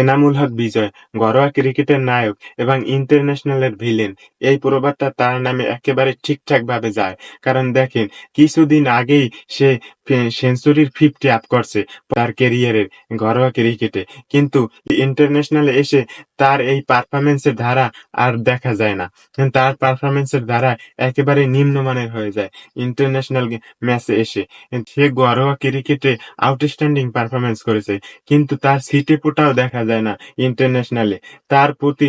এনামুল হক বিজয়, ঘরোয়া ক্রিকেটের নায়ক এবং ইন্টারন্যাশনালের ভিলেন। এই প্রবাদটা তার নামে একেবারে ঠিকঠাকভাবে যায়। কারণ দেখেন, কিছুদিন আগেই সে সেঞ্চুরির ফিফটি আপ করছে তার ক্যারিয়ারের ঘরোয়া ক্রিকেটে। কিন্তু ইন্টারন্যাশনালে এসে তার এই পারফরমেন্সের ধারা আর দেখা যায় না। তার পারফরমেন্সের ধারা একেবারে নিম্নমানের হয়ে যায় ইন্টারন্যাশনাল ম্যাচে এসে। সে ঘরোয়া ক্রিকেটে আউটস্ট্যান্ডিং পারফরমেন্স করেছে। কিন্তু তার সিটে পোটাও দেখা যায় না ইন্টারন্যাশনালে তার প্রতি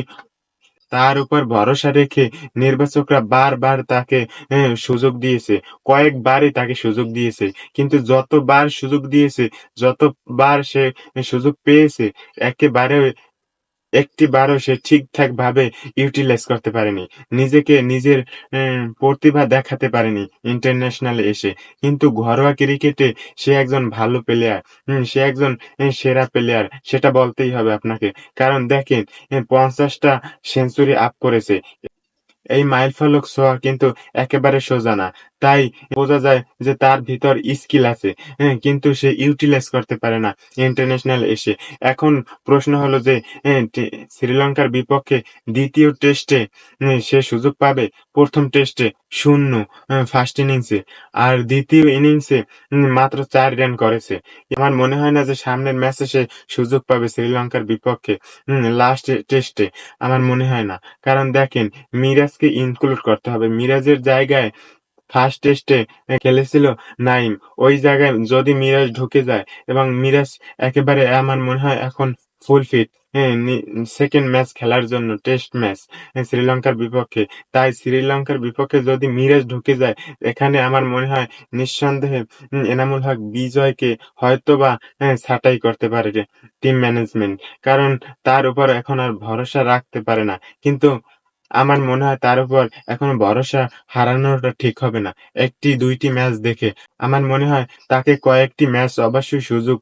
তার উপর ভরসা রেখে নির্বাচকরা বারবার তাকে সুযোগ দিয়েছে। কয়েকবারই তাকে সুযোগ দিয়েছে। কিন্তু যতবার সুযোগ দিয়েছে, যতবার সে সুযোগ পেয়েছে একেবারে একটিবারও সে ঠিকঠাক ভাবে ইউটিলাইজ করতে পারেনি। নিজেকে নিজের প্রতিভা দেখাতে পারেনি ইন্টারন্যাশনালে এসে। কিন্তু ঘরোয়া ক্রিকেটে সে একজন ভালো প্লেয়ার সে একজন সেরা প্লেয়ার সেটা বলতেই হবে আপনাকে। কারণ দেখেন পঞ্চাশটা সেঞ্চুরি আপ করেছে। এই মাইলফলক ছোঁয়া কিন্তু একেবারে সোজা না। তাই বোঝা যায় যে তার ভিতর স্কিল আছে। হ্যাঁ, কিন্তু সে ইউটিলাইজ করতে পারে না ইন্টারন্যাশনাল এসে। এখন প্রশ্ন হলো যে হ্যাঁ, শ্রীলঙ্কার বিপক্ষে দ্বিতীয় টেস্টে হ্যাঁ, সে সুযোগ পাবে? প্রথম টেস্টে শূন্য ফার্স্ট ইনিংসে আর দ্বিতীয় ইনিংসে মাত্র চার রান করেছে। আমার মনে হয় না যে সামনের ম্যাচে সে সুযোগ পাবে শ্রীলঙ্কার বিপক্ষে লাস্ট টেস্টে। আমার মনে হয় না। কারণ দেখেন মিরাজকে ইনক্লুড করতে হবে। মিরাজের জায়গায় ফার্স্ট টেস্টে খেলেছিল নাইম। ওই জায়গায় যদি মিরাজ ঢুকে যায় এবং মিরাজ একেবারে আমার মনে হয় এখন ফুল ফিট সেকেন্ড ম্যাচ খেলার জন্য টেস্ট ম্যাচ শ্রীলঙ্কার বিপক্ষে। তাই শ্রীলঙ্কার বিপক্ষে যদি মিরাজ ঢুকে যায় এখানে আমার মনে হয় নিঃসন্দেহে এনামুল হক বিজয়কে হয়তোবা হ্যাঁ, ছাঁটাই করতে পারে টিম ম্যানেজমেন্ট। কারণ তার উপর এখন আর ভরসা রাখতে পারে না। কিন্তু আমার মনে হয় তার উপর এখন ভরসা হারানোটা ঠিক হবে না। একটি দুইটি ম্যাচ দেখে আমার মনে হয় তাকে কয়েকটি ম্যাচ অবশ্যই সুযোগ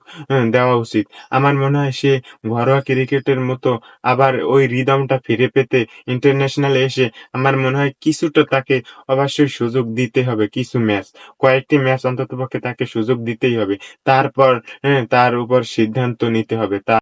দেওয়া উচিত। আমার মনে হয় সে ঘরোয়া ক্রিকেটের মতো আবার ওই রিদমটা ফিরে পেতে ইন্টারন্যাশনালে এসে আমার মনে হয় কিছুটা তাকে অবশ্যই সুযোগ দিতে হবে কিছু ম্যাচ। কয়েকটি ম্যাচ অন্ততপক্ষে তাকে সুযোগ দিতেই হবে। তারপর হ্যাঁ, তার উপর সিদ্ধান্ত নিতে হবে। তা